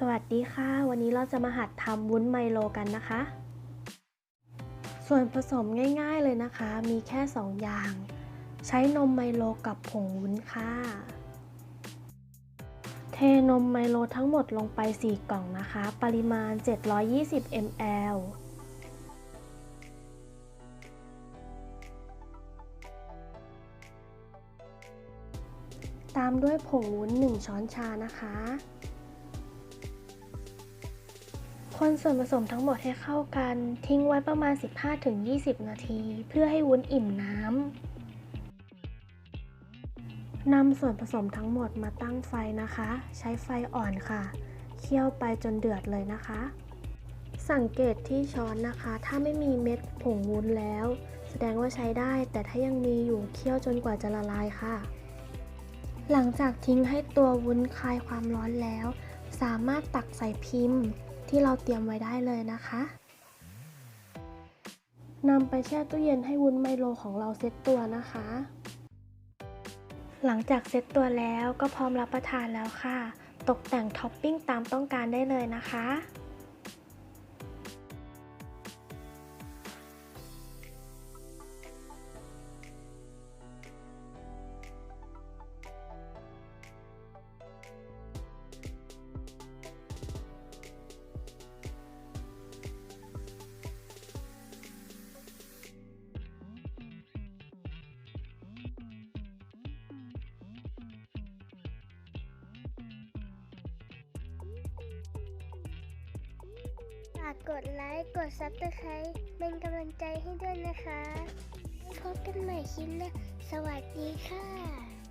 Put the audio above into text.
สวัสดีค่ะ วันนี้เราจะมาหัดทำวุ้นไมโลกันนะคะ ส่วนผสมง่ายๆเลยนะคะ มีแค่ 2 อย่าง ใช้นมไมโลกับผงวุ้นค่ะ เทนมไมโลทั้งหมดลงไป 4 กล่องนะคะ ปริมาณ 720 ml ตามด้วยผงวุ้น 1 ช้อนชานะคะ คนส่วนผสมทั้งหมดให้เข้ากัน ทิ้งไว้ประมาณ 15-20 นาที เพื่อให้วุ้นอิ่มน้ำนำส่วนผสมทั้งหมดมาตั้งไฟนะคะ ใช้ไฟอ่อนค่ะ เคี่ยวไปจนเดือดเลยนะคะ สังเกตที่ช้อนนะคะ ถ้าไม่มีเม็ดผงวุ้นแล้ว แสดงว่าใช้ได้ แต่ถ้ายังมีอยู่เคี่ยวจนกว่าจะละลายค่ะ หลังจากทิ้งให้ตัววุ้นคลายความร้อนแล้ว สามารถตักใส่พิมพ์ ที่เราเตรียมไว้ได้เลยนะคะนำไปแช่ตู้เย็นให้วุ้นไมโลของเราเซ็ตตัวนะคะ หลังจากเซ็ตตัวแล้วก็พร้อมรับประทานแล้วค่ะ ตกแต่งท็อปปิ้งตามต้องการได้เลยนะคะากกดไลค์กดซับสไครต์เป็นกำลังใจให้ด้วยนะคะ พบกันใหม่คลิปหน้าสวัสดีค่ะ